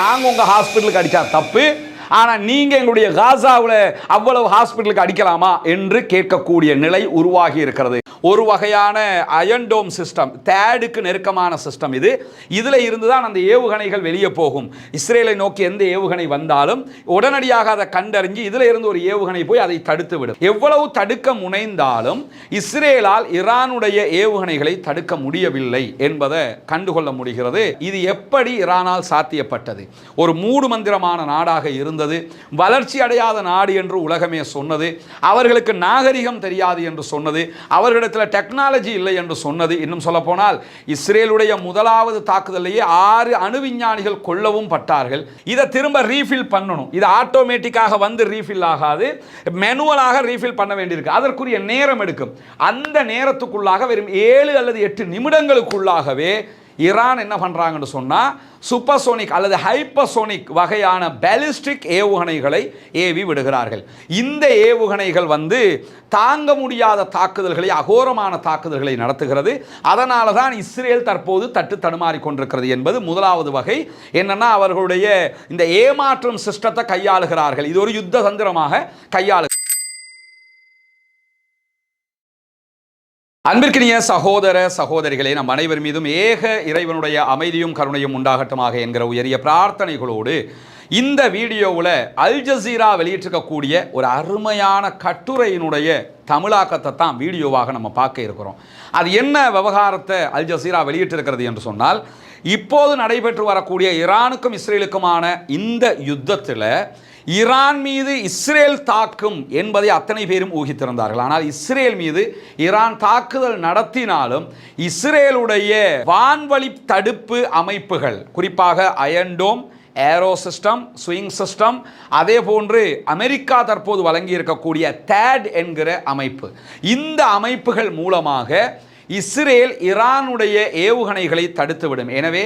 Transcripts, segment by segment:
நாங்கள் உங்கள் ஹாஸ்பிட்டலுக்கு அடித்தா தப்பு. ஆனால் நீங்கள் எங்களுடைய காசாவில் அவ்வளவு ஹாஸ்பிட்டலுக்கு அடிக்கலாமா என்று கேட்கக்கூடிய நிலை உருவாகி இருக்கிறது. ஒரு வகையான அயன்டோம் சிஸ்டம் தேடுக்கு நெருக்கமான சிஸ்டம் இது. இதில் இருந்து தான் அந்த ஏவுகணைகள் வெளியே போகும். இஸ்ரேலை நோக்கி எந்த ஏவுகணை வந்தாலும் உடனடியாக அதை கண்டறிஞ்சு இதில் இருந்து ஒரு ஏவுகணை போய் அதை தடுத்து விடும். எவ்வளவு தடுக்க முனைந்தாலும் இஸ்ரேலால் ஈரானுடைய ஏவுகணைகளை தடுக்க முடியவில்லை என்பதை கண்டுகொள்ள முடிகிறது. இது எப்படி ஈரானால் சாத்தியப்பட்டது? ஒரு மூடு மந்திரமான நாடாக இருந்தது. வளர்ச்சி அடையாத நாடு என்று உலகமே சொன்னது. அவர்களுக்கு நாகரிகம் தெரியாது என்று சொன்னது. அவர்களிடத்தில் டெக்னாலஜி இல்லை என்று சொன்னது இன்னும் சொல்லப்போனால் இஸ்ரேலுடைய முதலாவது தாக்குதலையே ஆறு அணு விஞ்ஞானிகள் கொல்லவும் பட்டார்கள். இதை திரும்ப ரீஃபில் பண்ணணும். இது ஆட்டோமேட்டிக்காக வந்து ரீஃபில் ஆகாது. மெனுவலாக ரீஃபில் பண்ண வேண்டியிருக்கு. அதற்குரிய நேரம் எடுக்கும். அந்த நேரத்துக்குள்ளாக வெறும் ஏழு அல்லது எட்டு நிமிடங்களுக்குள்ளாகவே ஈரான் என்ன பண்ணுறாங்கன்னு சொன்னால் சூப்பர்சோனிக் அல்லது ஹைப்பர்சோனிக் வகையான பேலிஸ்டிக் ஏவுகணைகளை ஏவி விடுகிறார்கள். இந்த ஏவுகணைகள் வந்து தாங்க முடியாத தாக்குதல்களை அகோரமான தாக்குதல்களை நடத்துகிறது. அதனால தான் இஸ்ரேல் தற்போது தட்டு தடுமாறி கொண்டிருக்கிறது என்பது முதலாவது வகை. என்னென்னா அவர்களுடைய இந்த ஏமாற்றும் சிஸ்டத்தை கையாளுகிறார்கள். இது ஒரு யுத்த தந்திரமாக கையாளு அன்பிற்கினிய சகோதர சகோதரிகளே நம் அனைவர் மீதும் ஏக இறைவனுடைய அமைதியும் கருணையும் உண்டாகட்டமாக என்கிற உயரிய பிரார்த்தனைகளோடு இந்த வீடியோவில் அல் ஜசீரா வெளியிட்டிருக்கக்கூடிய ஒரு அருமையான கட்டுரையினுடைய தமிழாக்கத்தை தான் வீடியோவாக நம்ம பார்க்க இருக்கிறோம். அது என்ன விவகாரத்தை அல் ஜசீரா வெளியிட்டிருக்கிறது என்று சொன்னால் இப்போது நடைபெற்று வரக்கூடிய ஈரானுக்கும் இஸ்ரேலுக்குமான இந்த யுத்தத்தில் ஈரான் மீது இஸ்ரேல் தாக்கும் என்பதை அத்தனை பேரும் ஊகித்திருந்தார்கள். ஆனால் இஸ்ரேல் மீது ஈரான் தாக்குதல் நடத்தினாலும் இஸ்ரேலுடைய வான்வழி தடுப்பு அமைப்புகள் குறிப்பாக Iron Dome Arrow system swing system அதே போன்று அமெரிக்கா தற்போது வழங்கி இருக்கக்கூடிய தேட் என்கிற அமைப்பு. இந்த அமைப்புகள் மூலமாக இஸ்ரேல் ஈரானுடைய ஏவுகணைகளை தடுத்துவிடும். எனவே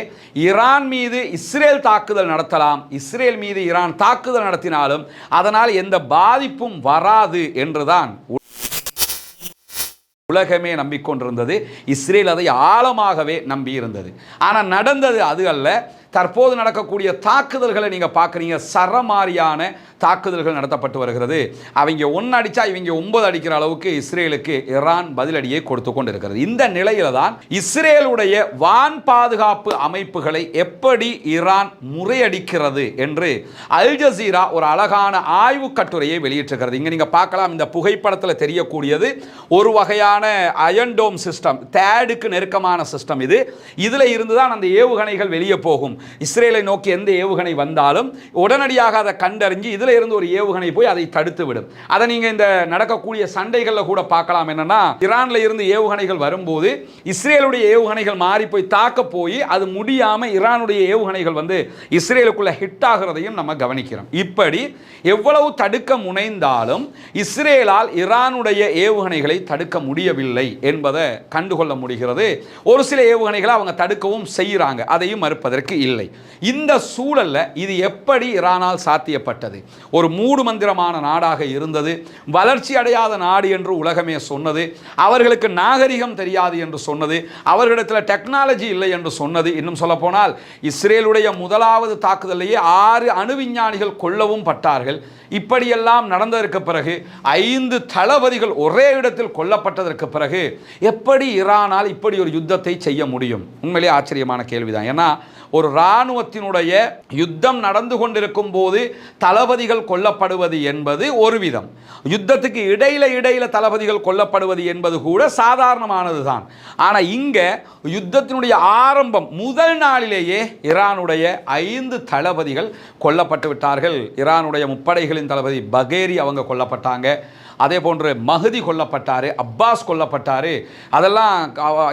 ஈரான் மீது இஸ்ரேல் தாக்குதல் நடத்தலாம். இஸ்ரேல் மீது ஈரான் தாக்குதல் நடத்தினாலும் அதனால் எந்த பாதிப்பும் வராது என்றுதான் உலகமே நம்பிக்கொண்டிருந்தது. இஸ்ரேல் அதை ஆழமாகவே நம்பியிருந்தது. ஆனால் நடந்தது அது அல்ல. தற்போது நடக்கக்கூடிய தாக்குதல்களை நீங்கள் பார்க்குறீங்க. சரமாரியான தாக்குதல்கள் நடத்தப்பட்டு வருகிறது. அவங்க ஒன்று அடித்தா இவங்க ஒன்பது அடிக்கிற அளவுக்கு இஸ்ரேலுக்கு ஈரான் பதிலடியை கொடுத்து கொண்டு இருக்கிறது இந்த நிலையில தான் இஸ்ரேலுடைய வான் பாதுகாப்பு அமைப்புகளை எப்படி ஈரான் முறையடிக்கிறது என்று அல் ஜசீரா ஒரு அழகான ஆய்வு கட்டுரையை வெளியிட்டிருக்கிறது. இங்கே நீங்கள் பார்க்கலாம் இந்த புகைப்படத்தில் தெரியக்கூடியது ஒரு வகையான அயன்டோம் சிஸ்டம் தேடுக்கு நெருக்கமான சிஸ்டம் இது. இதில் இருந்து தான் அந்த ஏவுகணைகள் வெளியே போகும். இஸ்ரேலை நோக்கி எந்த ஏவுகணை வந்தாலும் உடனடியாக அதை கண்டறிஞ்சு இதில் இருந்து ஒரு ஏவுகணை போய் அதை தடுத்து விடும் அதை நீங்கள் இந்த நடக்கக்கூடிய சண்டைகளில் கூட பார்க்கலாம். என்னன்னா ஈரான்ல இருந்து ஏவுகணைகள் வரும்போது இஸ்ரேலுடைய ஏவுகணைகள் மாறி போய் தாக்க போய் அது முடியாம ஈரானுடைய ஏவுகணைகள் வந்து இஸ்ரேலுக்குள்ள ஹிட் ஆகிறதையும் நம்ம கவனிக்கிறோம். இப்படி எவ்வளவு தடுக்க முனைந்தாலும் இஸ்ரேலால் ஈரானுடைய ஏவுகணைகளை தடுக்க முடியவில்லை என்பதை கண்டுகொள்ள முடிகிறது. ஒரு சில ஏவுகணைகளை அவங்க தடுக்கவும் செய்கிறாங்க அதையும் மறுப்பதற்கு இல்லை. இந்த சூழல்ல இது எப்படி ஈரானால் சாத்தியப்பட்டது? ஒரு மூடு மந்திரமான நாடாக இருந்தது. வளர்ச்சி அடையாத நாடு என்று உலகமே சொன்னது. அவர்களுக்கு நாகரிகம் தெரியாது என்று சொன்னது. அவர்களிடத்தில் டெக்னாலஜி இல்லை என்று சொன்னது. இன்னும் சொல்லப்போனால் இஸ்ரேலுடைய முதலாவது தாக்குதலையே ஆறு அணு விஞ்ஞானிகள் கொல்லவும் பட்டார்கள். இப்படியெல்லாம் நடந்ததற்கு பிறகு ஐந்து தளபதிகள் ஒரே இடத்தில் கொல்லப்பட்டதற்கு பிறகு எப்படி ஈரானால் இப்படி ஒரு யுத்தத்தை செய்ய முடியும்? உண்மையிலே ஆச்சரியமான கேள்விதான். ஏன்னா ஒரு இராணுவத்தினுடைய யுத்தம் நடந்து கொண்டிருக்கும் போது தளபதி தளபதிகள் கொல்லப்படுவது என்பது ஒரு விதம். யுத்தத்துக்கு இடையில இடையில தளபதிகள் கொல்லப்படுவது என்பது கூட சாதாரணமானது தான் ஆனால் இங்கே யுத்தத்தினுடைய ஆரம்பம் முதல் நாளிலேயே ஈரானுடைய ஐந்து தளபதிகள் கொல்லப்பட்டு விட்டார்கள். ஈரானுடைய முப்படைகளின் தளபதி பகேரி அவங்க கொல்லப்பட்டாங்க. அதே போன்று மஹதி கொல்லப்பட்டார் அப்பாஸ் கொல்லப்பட்டார். அதெல்லாம்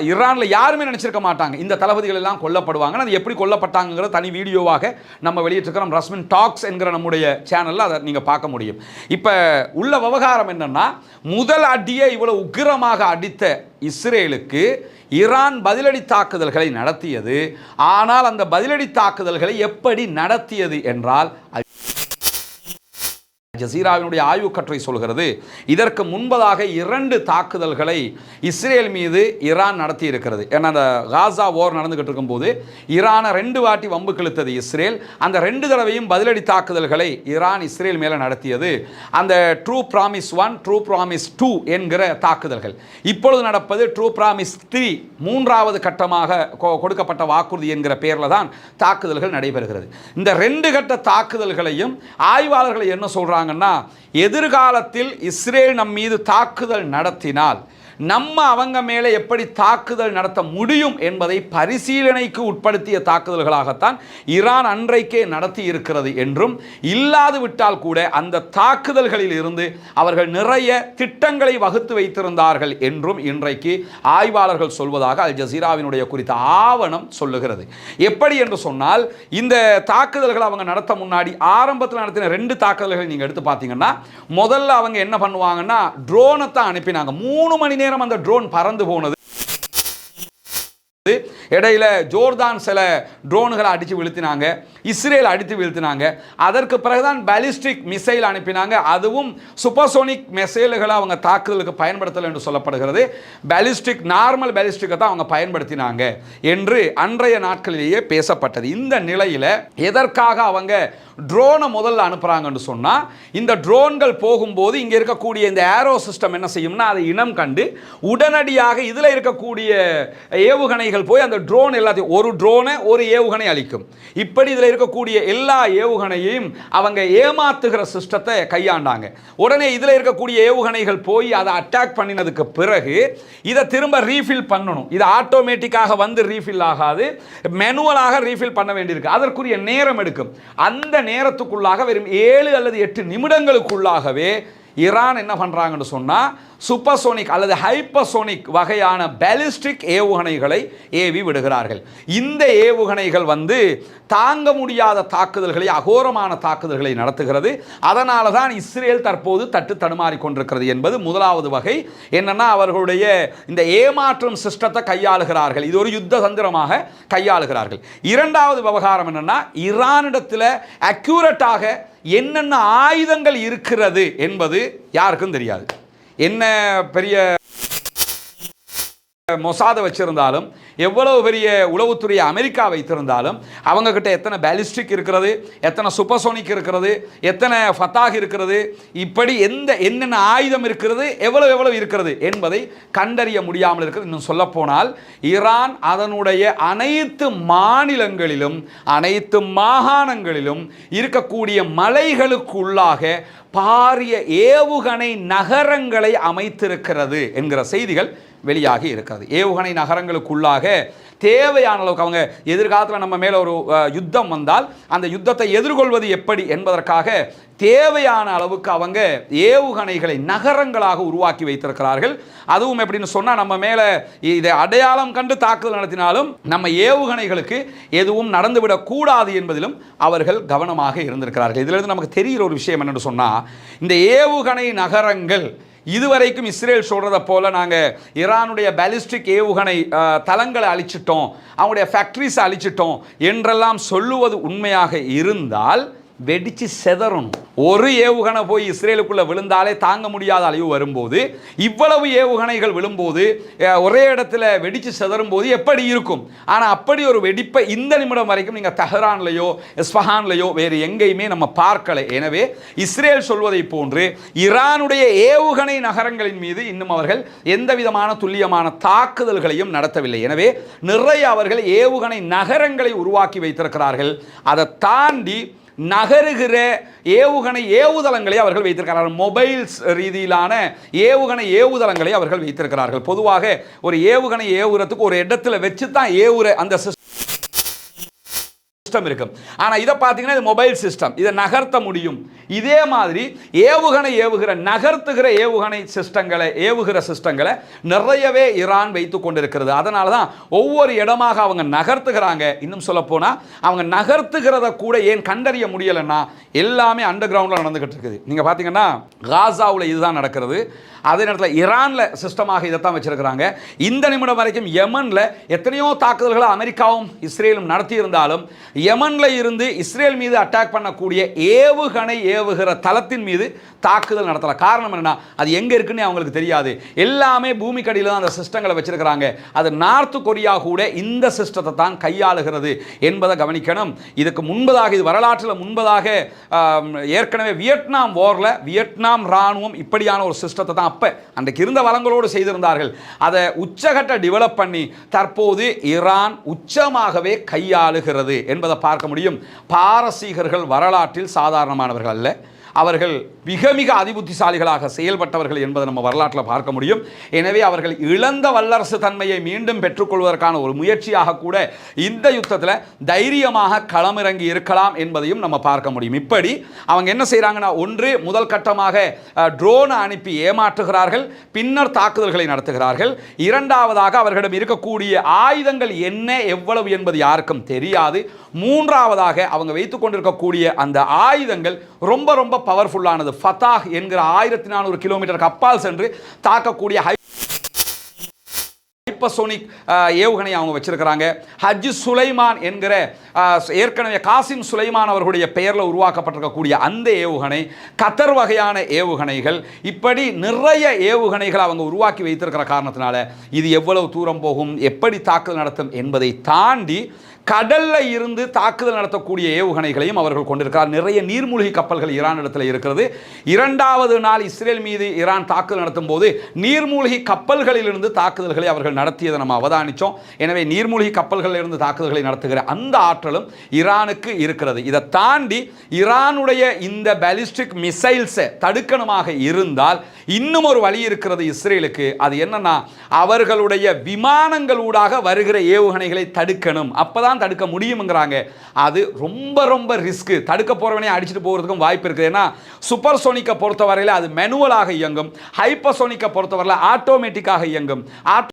ஈரானில் யாருமே நினச்சிருக்க மாட்டாங்க. இந்த தளபதிகள் எல்லாம் கொல்லப்படுவாங்க அது எப்படி கொல்லப்பட்டாங்கிற தனி வீடியோவாக நம்ம வெளியிட்டிருக்கிறோம். ரஸ்மின் டாக்ஸ் என்கிற நம்முடைய சேனலில் அதை நீங்கள் பார்க்க முடியும். இப்போ உள்ள விவகாரம் என்னன்னா முதல் அடியை இவ்வளோ உக்கிரமாக அடித்த இஸ்ரேலுக்கு ஈரான் பதிலடி தாக்குதல்களை நடத்தியது. ஆனால் அந்த பதிலடி தாக்குதல்களை எப்படி நடத்தியது என்றால் ஜசீராவினுடைய ஆய்வு சொல்கிறது இதற்கு முன்பதாக இரண்டு தாக்குதல்களை இஸ்ரேல் மீது ஈரான் நடத்தி இருக்கிறது ஏன்னா அந்த காசா ஓர் நடந்துகிட்டு இருக்கும்போது ஈரானை ரெண்டு வாட்டி வம்பு கிழித்தது இஸ்ரேல். அந்த ரெண்டு தடவையும் பதிலடி தாக்குதல்களை ஈரான் இஸ்ரேல் மேலே நடத்தியது. அந்த True Promise One True Promise Two என்கிற தாக்குதல்கள். இப்பொழுது நடப்பது ட்ரூ ப்ராமிஸ் த்ரீ மூன்றாவது கட்டமாக கொடுக்கப்பட்ட வாக்குறுதி என்கிற பெயரில் தான் தாக்குதல்கள் நடைபெறுகிறது. இந்த ரெண்டு கட்ட தாக்குதல்களையும் ஆய்வாளர்கள் என்ன சொல்கிறாங்க சொல்கிறாங்கன்னா எதிர்காலத்தில் இஸ்ரேல் நம் மீது தாக்குதல் நடத்தினால் நம்ம அவங்க மேலே எப்படி தாக்குதல் நடத்த முடியும் என்பதை பரிசீலனைக்கு உட்படுத்திய தாக்குதல்களாகத்தான் ஈரான் அன்றைக்கே நடத்தி இருக்கிறது என்றும் இல்லாது விட்டால் கூட அந்த தாக்குதல்களில் இருந்து அவர்கள் நிறைய திட்டங்களை வகுத்து வைத்திருந்தார்கள் என்றும் இன்றைக்கு ஆய்வாளர்கள் சொல்வதாக அல் ஜசீராவினுடைய குறித்த ஆவணம் சொல்லுகிறது. எப்படி என்று சொன்னால் இந்த தாக்குதல்களை அவங்க நடத்த முன்னாடி ஆரம்பத்தில் நடத்தின ரெண்டு தாக்குதல்களை நீங்கள் எடுத்து பார்த்தீங்கன்னா முதல்ல அவங்க என்ன பண்ணுவாங்கன்னா ட்ரோனை தான் அனுப்பினாங்க. மூணு மணி நேரம் அந்த ட்ரோன் பறந்து போனது. இடையில ஜோர்தான் சில ட்ரோன்களை அடித்து வீழ்த்தினாங்க இஸ்ரேல் அடித்து வீழ்த்தினாங்க. அதற்கு பிறகுதான் பாலிஸ்டிக் மிசைல் அனுப்பினாங்க. அதுவும் சூப்பர்சோனிக் மிசைல்களை அவங்க தாக்குதலுக்கு பயன்படுத்தலை என்று சொல்லப்படுகிறது. பாலிஸ்டிக் நார்மல் பாலிஸ்டிக்கை தான் அவங்க பயன்படுத்தினாங்க என்று அன்றைய நாட்களிலேயே பேசப்பட்டது. இந்த நிலையில் எதற்காக அவங்க ட்ரோனை முதல்ல அனுப்புகிறாங்கன்னு சொன்னால் இந்த ட்ரோன்கள் போகும்போது இங்கே இருக்கக்கூடிய இந்த ஏரோ சிஸ்டம் என்ன செய்யும்னா அதை இனம் கண்டு உடனடியாக இதில் இருக்கக்கூடிய ஏவுகணை ஏவுகணைகள் போய் அந்த ட்ரோன் எல்லாத்தையும் ஒரு ட்ரோனை ஒரு ஏவுகணை அளிக்கும் இப்படி இதில் இருக்கக்கூடிய எல்லா ஏவுகணையையும் அவங்க ஏமாத்துகிற சிஸ்டத்தை கையாண்டாங்க. உடனே இதில் இருக்கக்கூடிய ஏவுகணைகள் போய் அதை அட்டாக் பண்ணினதுக்கு பிறகு இதை திரும்ப ரீஃபில் பண்ணணும். இது ஆட்டோமேட்டிக்காக வந்து ரீஃபில் ஆகாது. மெனுவலாக ரீஃபில் பண்ண வேண்டியிருக்கு. அதற்குரிய நேரம் எடுக்கும். அந்த நேரத்துக்குள்ளாக வெறும் ஏழு அல்லது எட்டு நிமிடங்களுக்குள்ளாகவே ஈரான் என்ன பண்ணுறாங்கன்னு சொன்னால் சூப்பர்சோனிக் அல்லது ஹைப்பர்சோனிக் வகையான பேலிஸ்டிக் ஏவுகணைகளை ஏவி விடுகிறார்கள். இந்த ஏவுகணைகள் வந்து தாங்க முடியாத தாக்குதல்களை அகோரமான தாக்குதல்களை நடத்துகிறது. அதனால தான் இஸ்ரேல் தற்போது தட்டு தடுமாறி கொண்டிருக்கிறது என்பது முதலாவது வகை. என்னென்னா அவர்களுடைய இந்த ஏமாற்றும் சிஸ்டத்தை கையாளுகிறார்கள். இது ஒரு யுத்த தந்திரமாக கையாளுகிறார்கள். இரண்டாவது விவகாரம் என்னென்னா ஈரானிடத்தில் அக்யூரட்டாக என்னென்ன ஆயுதங்கள் இருக்கிறது என்பது யாருக்கும் தெரியாது. என்ன பெரிய மொசாதை வச்சிருந்தாலும் எவ்வளவு பெரிய உளவுத்துறை அமெரிக்கா வைத்திருந்தாலும் அவங்கக்கிட்ட எத்தனை பேலிஸ்டிக் இருக்கிறது எத்தனை சூப்பர்சோனிக் இருக்கிறது எத்தனை ஃபத்தாக் இருக்கிறது இப்படி எந்த என்னென்ன ஆயுதம் இருக்கிறது எவ்வளவு எவ்வளவு இருக்கிறது என்பதை கண்டறிய முடியாமல் இருக்கிறது. இன்னும் சொல்லப்போனால் ஈரான் அதனுடைய அனைத்து மாநிலங்களிலும் அனைத்து மாகாணங்களிலும் இருக்கக்கூடிய மலைகளுக்குள்ளாக பாரிய ஏவுகணை நகரங்களை அமைத்திருக்கிறது என்கிற செய்திகள் வெளியாகி இருக்கிறது. ஏவுகணை நகரங்களுக்குள்ளாக தேவையான அளவுக்கு அவங்க எதிர்காலத்தில் நம்ம மேலே ஒரு யுத்தம் வந்தால் அந்த யுத்தத்தை எதிர்கொள்வது எப்படி என்பதற்காக தேவையான அளவுக்கு அவங்க ஏவுகணைகளை நகரங்களாக உருவாக்கி வைத்திருக்கிறார்கள். அதுவும் எப்படின்னு சொன்னால் நம்ம மேலே இதை அடையாளம் கண்டு தாக்குதல் நடத்தினாலும் நம்ம ஏவுகணைகளுக்கு எதுவும் நடந்துவிடக்கூடாது என்பதிலும் அவர்கள் கவனமாக இருந்திருக்கிறார்கள். இதிலிருந்து நமக்கு தெரிகிற ஒரு விஷயம் என்னென்னு சொன்னால் இந்த ஏவுகணை நகரங்கள் இதுவரைக்கும் இஸ்ரேல் சொல்கிறத போல் நாங்கள் ஈரானுடைய பேலிஸ்டிக் ஏவுகணை தளங்களை அழிச்சிட்டோம் அவங்களுடைய ஃபேக்ட்ரிஸை அழிச்சிட்டோம் என்றெல்லாம் சொல்லுவது உண்மையாக இருந்தால் வெடித்து செதறணும். ஒரு ஏவுகணை போய் இஸ்ரேலுக்குள்ளே விழுந்தாலே தாங்க முடியாத அளவு வரும்போது இவ்வளவு ஏவுகணைகள் விழும்போது ஒரே இடத்துல வெடித்து செதறும் போது எப்படி இருக்கும்? ஆனால் அப்படி ஒரு வெடிப்பை இந்த நிமிடம் வரைக்கும் நீங்கள் தஹரான்லையோ எஸ்பஹான்லையோ வேறு எங்கேயுமே நம்ம பார்க்கலை. எனவே இஸ்ரேல் சொல்வதை போன்று ஈரானுடைய ஏவுகணை நகரங்களின் மீது இன்னும் அவர்கள் எந்த விதமான துல்லியமான தாக்குதல்களையும் நடத்தவில்லை. எனவே நிறைய அவர்கள் ஏவுகணை நகரங்களை உருவாக்கி வைத்திருக்கிறார்கள். அதை தாண்டி நகருகிற ஏவுகணை ஏவுதளங்களை அவர்கள் வைத்திருக்கிறார்கள். மொபைல்ஸ் ரீதியிலான ஏவுகணை ஏவுதளங்களை அவர்கள் வைத்திருக்கிறார்கள். பொதுவாக ஒரு ஏவுகணை ஏவுறதுக்கு ஒரு இடத்துல வச்சு தான் ஏவுற அந்த சிஸ்டம் இருக்கும் ஆனால் இதை பார்த்தீங்கன்னா இது மொபைல் சிஸ்டம் இதை நகர்த்த முடியும். இதே மாதிரி ஏவுகணை ஏவுகிற நகர்த்துகிற ஏவுகணை சிஸ்டங்களை ஏவுகிற சிஸ்டங்களை நிறையவே ஈரான் வைத்து கொண்டிருக்கிறது. அதனால தான் ஒவ்வொரு இடமாக அவங்க நகர்த்துகிறாங்க. இன்னும் சொல்லப்போனால் அவங்க நகர்த்துகிறத கூட ஏன் கண்டறிய முடியலைன்னா எல்லாமே அண்டர் கிரவுண்டில் நடந்துகிட்டு இருக்குது. நீங்கள் பார்த்தீங்கன்னா காசாவில் இதுதான் நடக்கிறது. அதே நேரத்தில் ஈரானில் சிஸ்டமாக இதைத்தான் வச்சுருக்கிறாங்க. இந்த நிமிடம் வரைக்கும் யமனில் எத்தனையோ தாக்குதல்களை அமெரிக்காவும் இஸ்ரேலும் நடத்தியிருந்தாலும் யமனில் இருந்து இஸ்ரேல் மீது அட்டாக் பண்ணக்கூடிய ஏவுகணை ஏவுகிற தளத்தின் மீது தாக்குதல் நடத்தலை. காரணம் என்னென்னா அது எங்கே இருக்குன்னு அவங்களுக்கு தெரியாது. எல்லாமே பூமிக்கடியில் தான் அந்த சிஸ்டங்களை வச்சுருக்கிறாங்க. அது நார்த் கொரியா கூட இந்த சிஸ்டத்தை தான் கையாளுகிறது என்பதை கவனிக்கணும். இதுக்கு முன்பதாக இது வரலாற்றில் முன்பதாக ஏற்கனவே வியட்நாம் வாரில் வியட்நாம் ராணுவம் இப்படியான ஒரு சிஸ்டத்தை தான் அப்போ அன்றைக்கு இருந்த வளங்களோடு செய்திருந்தார்கள். அதை உச்சகட்ட டெவலப் பண்ணி தற்போது ஈரான் உச்சமாகவே கையாளுகிறது என்பதை பார்க்க முடியும். பாரசீகர்கள் வரலாற்றில் சாதாரணமானவர்கள் அல்ல. அவர்கள் மிக மிக அதிபுத்திசாலிகளாக செயல்பட்டவர்கள் என்பதை நம்ம வரலாற்றில் பார்க்க முடியும். எனவே அவர்கள் இழந்த வல்லரசு தன்மையை மீண்டும் பெற்றுக்கொள்வதற்கான ஒரு முயற்சியாக கூட இந்த யுத்தத்தில் தைரியமாக களமிறங்கி இருக்கலாம் என்பதையும் நம்ம பார்க்க முடியும். இப்படி அவங்க என்ன செய்கிறாங்கன்னா ஒன்று முதல் கட்டமாக ட்ரோனை அனுப்பி ஏமாற்றுகிறார்கள் பின்னர் தாக்குதல்களை நடத்துகிறார்கள். இரண்டாவதாக அவர்களிடம் இருக்கக்கூடிய ஆயுதங்கள் என்ன எவ்வளவு என்பது யாருக்கும் தெரியாது. மூன்றாவதாக அவங்க வைத்துக் கொண்டிருக்கக்கூடிய அந்த ஆயுதங்கள் ரொம்ப ரொம்ப பவர்ஃபுல்லானது ஃபதாஹ் என்கிற ஆயிரத்தி நானூறு கிலோமீட்டருக்கு அப்பால் சென்று தாக்கக்கூடிய ஹை ஹைப்பசோனிக் ஏவுகணை அவங்க வச்சிருக்கிறாங்க. ஹஜ் சுலைமான் என்கிற ஏற்கனவே காசிம் சுலைமான் அவர்களுடைய பெயரில் உருவாக்கப்பட்டிருக்கக்கூடிய அந்த ஏவுகணை கத்தர் வகையான ஏவுகணைகள் இப்படி நிறைய ஏவுகணைகள் அவங்க உருவாக்கி வைத்திருக்கிற காரணத்தினால இது எவ்வளவு தூரம் போகும் எப்படி தாக்குதல் நடத்தும் என்பதை தாண்டி கடல்ல இருந்து தாக்குதல் நடத்தக்கூடிய ஏவுகணைகளையும் அவர்கள் கொண்டிருக்கிறார். நிறைய நீர்மூழ்கி கப்பல்கள் ஈரான் இடத்துல இருக்கிறது. இரண்டாவது நாள் இஸ்ரேல் மீது ஈரான் தாக்குதல் நடத்தும் போது நீர்மூழ்கி கப்பல்களிலிருந்து தாக்குதல்களை அவர்கள் நடத்தியதை நம்ம அவதானித்தோம் எனவே நீர்மூழ்கி கப்பல்களிலிருந்து தாக்குதல்களை நடத்துகிற அந்த ஆற்றலும் ஈரானுக்கு இருக்கிறது. இதை தாண்டி ஈரானுடைய இந்த பாலிஸ்டிக் மிசைல்ஸை தடுக்கணுமாக இருந்தால் இன்னும் ஒரு வழி இருக்கிறது இஸ்ரேலுக்கு. அது என்னன்னா அவர்களுடைய விமானங்களூடாக வருகிற ஏவுகணைகளை தடுக்கணும். அப்பதான் தடுக்க முடியுங்கிறாங்க அது ரொம்ப ரொம்ப ரிஸ்க் தடுக்க போறவனே அடிச்சுட்டு போகிறதுக்கும் வாய்ப்பு இருக்குது. ஏன்னா சூப்பர் சோனிக்கை பொறுத்தவரையில் அது மெனுவலாக இயங்கும். ஹைப்பர்சோனிக்கை பொறுத்தவரையில் ஆட்டோமேட்டிக்காக இயங்கும். ஆட்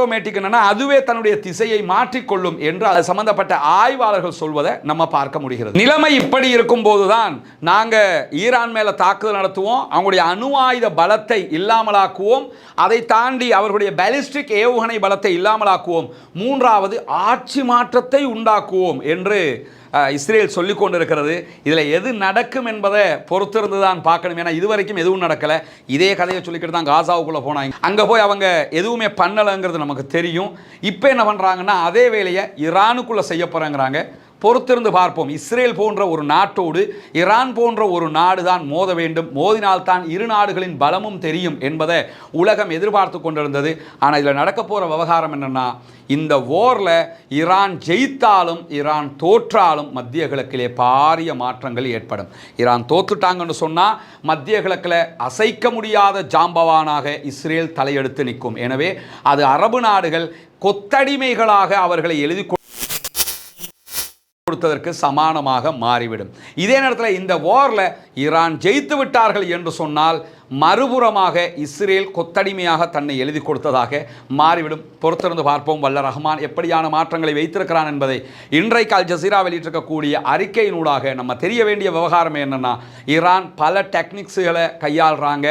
ஆட்டோமேட்டிக் என்னன்னா அதுவே தன்னுடைய திசையை மாற்றிக்கொள்ளும் என்று அது சம்பந்தப்பட்ட ஆய்வாளர்கள் சொல்வதை நம்ம பார்க்க முடிகிறது. நிலைமை இப்படி இருக்கும் போதுதான் நாங்க ஈரான் மேல தாக்குதல் நடத்துவோம் அவங்களுடைய அணு ஆயுத பலத்தை இல்லாமலாக்குவோம் அதை தாண்டி அவர்களுடைய பாலிஸ்டிக் ஏவுகணை பலத்தை இல்லாமலாக்குவோம் மூன்றாவது ஆட்சி மாற்றத்தை உண்டாக்குவோம் என்று இஸ்ரேல் சொல்லி கொண்டிருக்கிறது. இதில் எது நடக்கும் என்பதை பொறுத்திருந்து தான் பார்க்கணும். ஏன்னா இது வரைக்கும் எதுவும் நடக்கலை. இதே கதையை சொல்லிக்கிட்டு தான் காசாவுக்குள்ளே போனாங்க. அங்கே போய் அவங்க எதுவுமே பண்ணலைங்கிறது நமக்கு தெரியும். இப்போ என்ன பண்ணுறாங்கன்னா அதே வேலையை ஈரானுக்குள்ளே செய்ய போகிறேங்கிறாங்க பொறுத்திருந்து பார்ப்போம். இஸ்ரேல் போன்ற ஒரு நாட்டோடு ஈரான் போன்ற ஒரு நாடு தான் மோத வேண்டும். மோதினால்தான் இரு நாடுகளின் பலமும் தெரியும் என்பதை உலகம் எதிர்பார்த்து கொண்டிருந்தது. ஆனால் இதில் நடக்க போகிற விவகாரம் என்னென்னா இந்த ஓரில் ஈரான் ஜெயித்தாலும் ஈரான் தோற்றாலும் மத்திய கிழக்கிலே பாரிய மாற்றங்கள் ஏற்படும். ஈரான் தோத்துட்டாங்கன்னு சொன்னால் மத்திய கிழக்கில் அசைக்க முடியாத ஜாம்பவானாக இஸ்ரேல் தலையெடுத்து நிற்கும். எனவே அது அரபு நாடுகள் கொத்தடிமைகளாக அவர்களை எழுதி கொடுத்ததற்கு சமானமாக மாறிவிடும். இதே நேரத்தில் இந்த வாரில் ஈரான் ஜெயித்து விட்டார்கள் என்று சொன்னால் மறுபுறமாக இஸ்ரேல் கொத்தடிமையாக தன்னை எழுதி கொடுத்ததாக மாறிவிடும். பொறுத்திருந்து பார்ப்போம் வல்ல ரஹ்மான் எப்படியான மாற்றங்களை வைத்திருக்கிறான் என்பதை. இன்றைக்கு அல் ஜசீரா வெளியிட்டிருக்கக்கூடிய அறிக்கையினூடாக நம்ம தெரிய வேண்டிய விவகாரம் என்னன்னா ஈரான் பல டெக்னிக்ஸுகளை கையாளுறாங்க.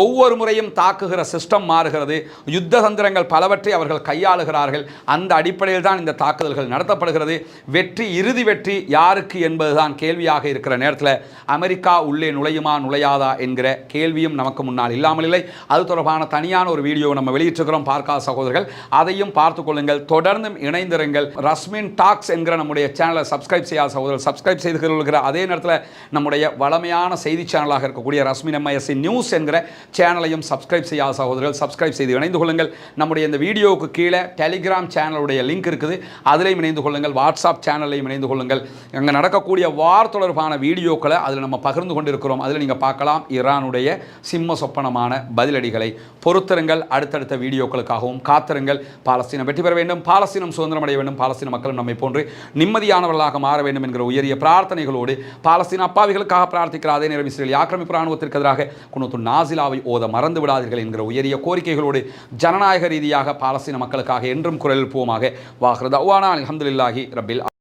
ஒவ்வொரு முறையும் தாக்குகிற சிஸ்டம் மாறுகிறது. யுத்த தந்திரங்கள் பலவற்றை அவர்கள் கையாளுகிறார்கள். அந்த அடிப்படையில் தான் இந்த தாக்குதல்கள் நடத்தப்படுகிறது. வெற்றி இறுதி வெற்றி யாருக்கு என்பதுதான் கேள்வியாக இருக்கிற நேரத்தில் அமெரிக்கா உள்ளே நுழையுமா நுழையாதா என்கிற கேள்வியும் நமக்கு முன்னால் இல்லாமல் இல்லை. அது தொடர்பான தனியான ஒரு வீடியோ நம்ம வெளியிட்டிருக்கிறோம். பார்க்காத சகோதரர்கள் அதையும் பார்த்து கொள்ளுங்கள். தொடர்ந்தும் இணைந்திருங்கள். ரஸ்மின் டாக்ஸ் என்கிற நம்முடைய சேனலை சப்ஸ்கிரைப் செய்யாத சகோதரர் சப்ஸ்கிரைப் செய்து கொள்கிற அதே நேரத்தில் நம்முடைய வளமையான செய்தி சேனலாக இருக்கக்கூடிய ரஸ்மின் எம்ஐஎஸ்சி நியூஸ் என்கிற சேனலையும் சப்ஸ்கிரைப் செய்யாத சகோதரர்கள் சப்ஸ்கிரைப் செய்து இணைந்து கொள்ளுங்கள். நம்முடைய இந்த வீடியோவுக்கு கீழே டெலிகிராம் சேனலுடைய லிங்க் இருக்குது. அதிலையும் இணைந்து கொள்ளுங்கள். வாட்ஸ்அப் சேனலையும் இணைந்து கொள்ளுங்கள். அங்கே நடக்கக்கூடிய வார் தொடர்பான வீடியோக்களை அதில் நம்ம பகிர்ந்து கொண்டிருக்கிறோம். அதில் நீங்கள் பார்க்கலாம். ஈரானுடைய சிம்ம சொப்பனமான பதிலடிகளை பொறுத்திருங்கள் அடுத்தடுத்த வீடியோக்களுக்காகவும் காத்திருங்கள். பாலஸ்தீனம் வெற்றி பெற வேண்டும். பாலஸ்தீனம் சுதந்திரம் அடைய வேண்டும். பாலஸ்தீன மக்களும் நம்மை போன்று நிம்மதியானவர்களாக மாற வேண்டும் என்கிற உயரிய பிரார்த்தனைகளோடு பாலஸ்தீன அப்பாவிகளுக்காக பிரார்த்திக்கிற அதே நேரம் இஸ்ரேல் ஆக்கிரமிப்பு ராணுவத்திற்கு எதிராக குணத்து நாசிலாவை ஓத மறந்து விடாதீர்கள் என்கிற உயரிய கோரிக்கைகளோடு ஜனநாயக ரீதியாக பாலஸ்தீன மக்களுக்காக என்றும் குரல் எழுப்புவோமாக வாகிறது அவ்வானா அலமதுல்லாஹி ரபில்